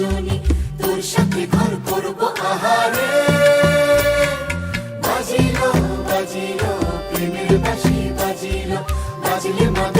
দুজনে তোর সাথে ঘর করব আহারে। বাজিল বাজিল প্রেমের বাসি বাজিল বাজলে মদন